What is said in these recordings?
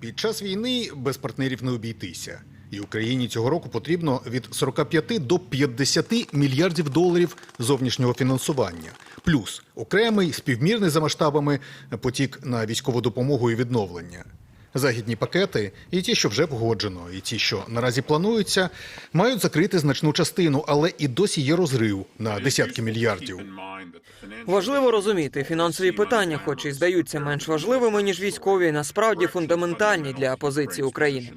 Під час війни без партнерів не обійтися. І Україні цього року потрібно від 45 до 50 мільярдів доларів зовнішнього фінансування. Плюс окремий співмірний за масштабами потік на військову допомогу і відновлення. Західні пакети, і ті, що вже погоджено, і ті, що наразі плануються, мають закрити значну частину, але і досі є розрив на десятки мільярдів. Важливо розуміти, фінансові питання, хоч і здаються менш важливими ніж військові, насправді фундаментальні для позиції України.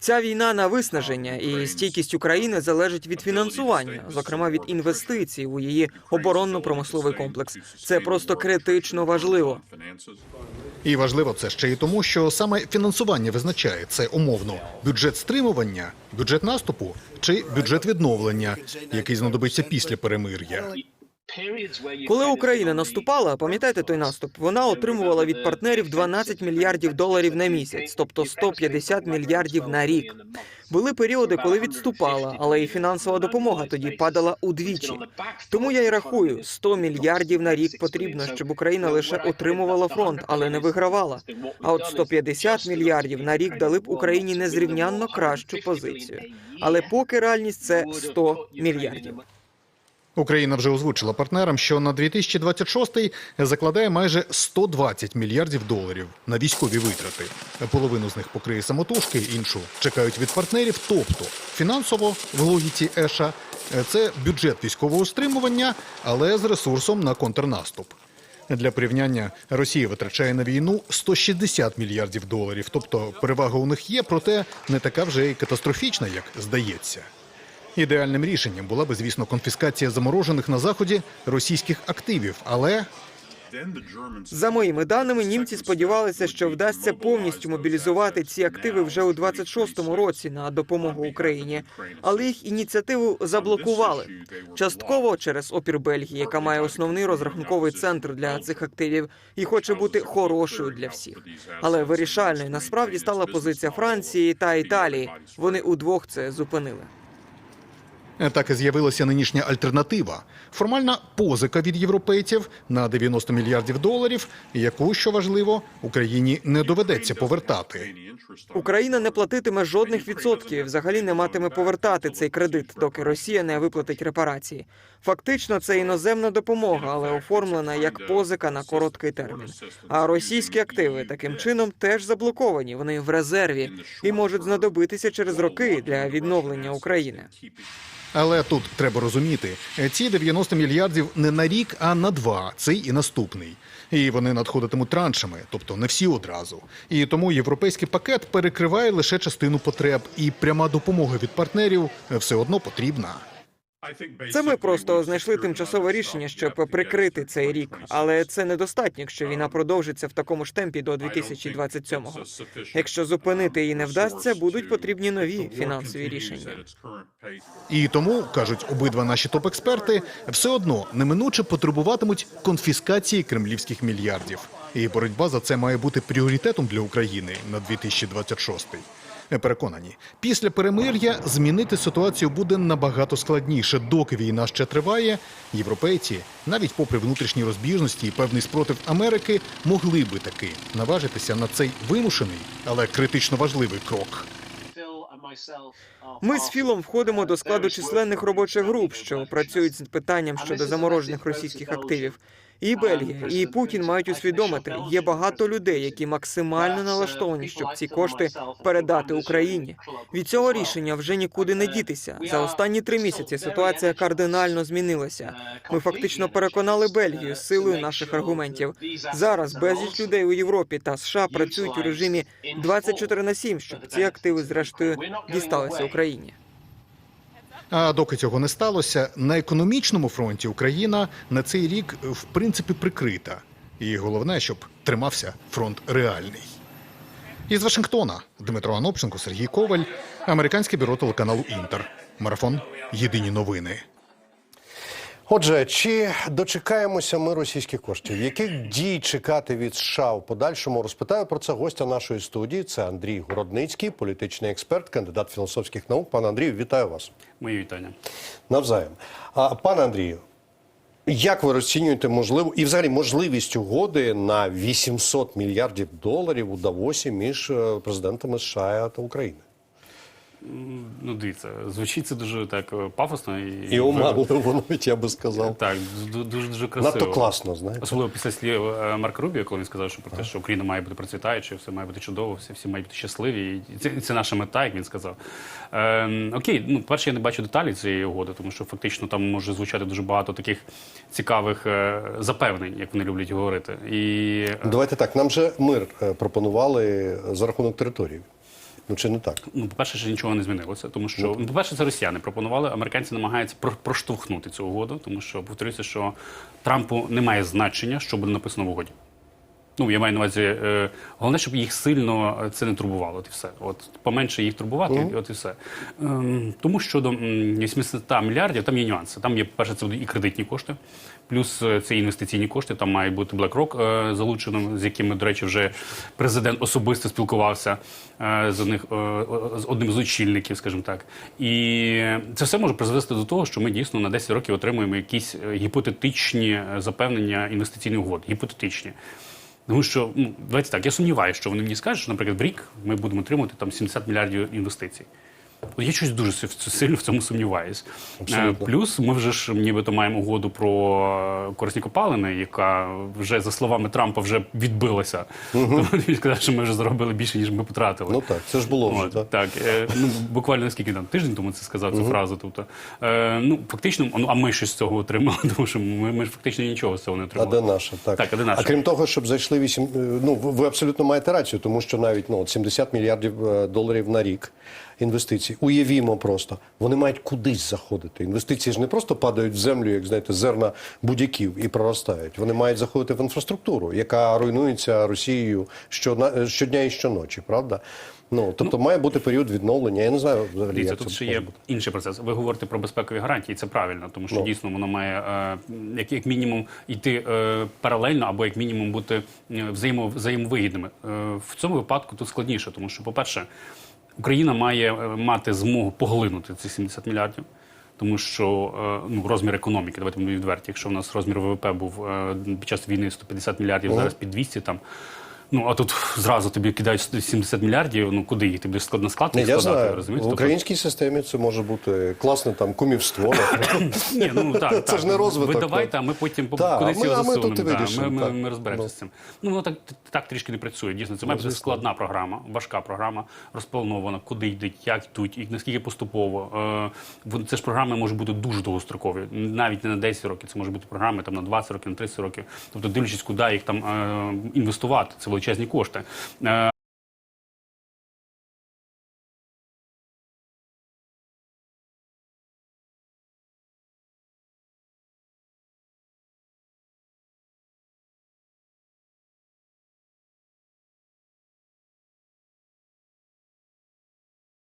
Ця війна на виснаження і стійкість України залежить від фінансування, зокрема від інвестицій у її оборонно-промисловий комплекс. Це просто критично важливо. І важливо це ще й тому, що саме фінансування визначає це умовно бюджет стримування, бюджет наступу чи бюджет відновлення, який знадобиться після перемир'я. Коли Україна наступала, пам'ятаєте той наступ? Вона отримувала від партнерів 12 мільярдів доларів на місяць, тобто 150 мільярдів на рік. Були періоди, коли відступала, але і фінансова допомога тоді падала удвічі. Тому я й рахую, 100 мільярдів на рік потрібно, щоб Україна лише отримувала фронт, але не вигравала. А от 150 мільярдів на рік дали б Україні незрівнянно кращу позицію. Але поки реальність це 100 мільярдів. Україна вже озвучила партнерам, що на 2026 закладає майже 120 мільярдів доларів на військові витрати. Половину з них покриє самотужки, іншу чекають від партнерів. Тобто фінансово в логіці Еша це бюджет військового стримування, але з ресурсом на контрнаступ. Для порівняння Росія витрачає на війну 160 мільярдів доларів. Тобто перевага у них є, проте не така вже й катастрофічна, як здається. Ідеальним рішенням була би, звісно, конфіскація заморожених на заході російських активів, але За моїми даними, німці сподівалися, що вдасться повністю мобілізувати ці активи вже у 26-му році на допомогу Україні, але їх ініціативу заблокували частково через опір Бельгії, яка має основний розрахунковий центр для цих активів і хоче бути хорошою для всіх. Але вирішальною насправді стала позиція Франції та Італії. Вони удвох це зупинили. Так і з'явилася нинішня альтернатива формальна позика від європейців на 90 мільярдів доларів, яку що важливо Україні не доведеться повертати. Україна не платитиме жодних відсотків, взагалі не матиме повертати цей кредит, доки Росія не виплатить репарації. Фактично, це іноземна допомога, але оформлена як позика на короткий термін. А російські активи таким чином теж заблоковані. Вони в резерві і можуть знадобитися через роки для відновлення України. Але тут треба розуміти, ці 90 мільярдів не на рік, а на два, цей і наступний. І вони надходитимуть траншами, тобто не всі одразу. І тому європейський пакет перекриває лише частину потреб, і пряма допомога від партнерів все одно потрібна. Це ми просто знайшли тимчасове рішення, щоб прикрити цей рік, але це недостатньо, якщо війна продовжиться в такому ж темпі до 2027-го. Якщо зупинити її не вдасться, будуть потрібні нові фінансові рішення. І тому кажуть обидва наші топ-експерти, все одно неминуче потребуватимуть конфіскації кремлівських мільярдів. І боротьба за це має бути пріоритетом для України на 2026. Переконані, після перемир'я змінити ситуацію буде набагато складніше. Доки війна ще триває, європейці, навіть попри внутрішні розбіжності і певний спротив Америки, могли би таки наважитися на цей вимушений, але критично важливий крок. Ми з Філом входимо до складу численних робочих груп, що працюють з питанням щодо заморожених російських активів. І Бельгія, і Путін мають усвідомити, є багато людей, які максимально налаштовані, щоб ці кошти передати Україні. Від цього рішення вже нікуди не дітися. За останні три місяці ситуація кардинально змінилася. Ми фактично переконали Бельгію з силою наших аргументів. Зараз безліч людей у Європі та США працюють у режимі 24 на 7, щоб ці активи зрештою дісталися Україні. А доки цього не сталося, на економічному фронті Україна на цей рік в принципі прикрита. І головне, щоб тримався фронт реальний. Із Вашингтона Дмитро Анопченко, Сергій Коваль, американське бюро телеканалу Інтер. Марафон Єдині новини. Отже, чи дочекаємося ми російських коштів? Яких дій чекати від США у подальшому? Розпитаю про це гостя нашої студії. Це Андрій Городницький, політичний експерт, кандидат філософських наук. Пане Андрію, вітаю вас. Мої вітання. Навзаєм. А, пане Андрію, Як ви розцінюєте можливу і взагалі можливість угоди на 800 мільярдів доларів у Давосі між е, президентами США та України? Ну, дивіться, звучить це дуже так е, пафосно і, І оманливо, навіть я би сказав. Так, ду- дуже дуже красиво. Надто класно, знаєте. Особливо після слів е, Марка Рубіо, коли він сказав, що про те, що Україна має бути процвітаючою, все має бути чудово, всі, всі мають бути щасливі. І це, це наша мета, як він сказав. Ем, окей, ну перше, я не бачу деталей цієї угоди, тому що фактично там може звучати дуже багато таких цікавих е, запевнень, як вони люблять говорити. І е, Давайте так, нам же мир е, пропонували за рахунок території. Ну чи не так? Ну, по-перше, ще нічого не змінилося, тому що ну, по-перше, це росіяни пропонували. Американці намагаються про- проштовхнути цю угоду, тому що повторюся, що Трампу немає значення, що буде написано в угоді. Ну, я маю на увазі, е, головне, щоб їх сильно е, це не турбувало. От і все. От поменше їх турбувати, і от і все. Ем, тому щодо м, 800 мільярдів, там є нюанси. Там є, перше, це будуть і кредитні кошти, плюс е, це інвестиційні кошти. Там має бути BlackRock е, залучено, з якими, до речі, вже президент особисто спілкувався е, з, одних, е, е, з одним з очільників, скажімо так. І це все може призвести до того, що ми дійсно на 10 років отримуємо якісь е, гіпотетичні е, запевнення інвестиційних угод. Гіпотетичні. Тому що ну давайте так, я сумніваюся, що вони мені скажуть, що, наприклад, в рік ми будемо отримувати там 70 мільярдів інвестицій. От я щось дуже сильно в цьому сумніваюсь. Абсолютно. Е, Плюс ми вже ж нібито маємо угоду про корисні копалини, яка вже за словами Трампа вже відбилася. Тому він сказав, що ми вже заробили більше, ніж ми потратили. Ну так, це ж було вже. От, так. так, е, ну буквально наскільки там тиждень тому це сказав цю фразу. Тобто, е, ну фактично, ну а ми щось з цього отримали, тому що ми, ми ж фактично нічого з цього не А де наша? Так. Так, а де наша? А крім того, щоб зайшли 8... е, Ну, ви абсолютно маєте рацію, тому що навіть ну, от 70 мільярдів е, доларів на рік інвестицій. Уявімо просто, вони мають кудись заходити. Інвестиції ж не просто падають в землю, як знаєте, зерна будь-яків і проростають. Вони мають заходити в інфраструктуру, яка руйнується Росією щодня і щоночі, правда? Ну, тобто має бути період відновлення. Я не знаю взагалі, як тут це ще є бути. інший процес. Ви говорите про безпекові гарантії, це правильно, тому що Ну. дійсно воно має е, як, як мінімум йти е, паралельно, або як мінімум бути е, взаємо, взаємовигідними. Е, в цьому випадку тут складніше, тому що, по-перше, Україна має е, мати змогу поглинути ці 70 мільярдів. Тому що е, ну розмір економіки, давайте будемо відверті. Якщо в нас розмір ВВП був е, під час війни 150 мільярдів, зараз під 200 там. Ну а тут зразу тобі кидають 70 мільярдів. Ну куди їх? Ти будеш склад на склад я складати, знаю, розумієте? в Тобто- українській системі це може бути класне там кумівство. Ні, ну так, Це так. ж не розвиток, Ви давайте, а ми потім по- Так, кудись ми- його а ми засунемо. тут да. вирішимо, Ми, ми, ми розберемося Ну. з цим. Ну воно так, так трішки не працює. Дійсно, це має бути складна програма, важка програма, розпланована, куди йдуть, як йдуть, і наскільки поступово. Е, Це ж програми можуть бути дуже довгострокові, навіть не на 10 років. Це може бути програми там на 20 років, на 30 років. Тобто, дивлячись, куди їх там е, інвестувати, це величезні кошти. Е,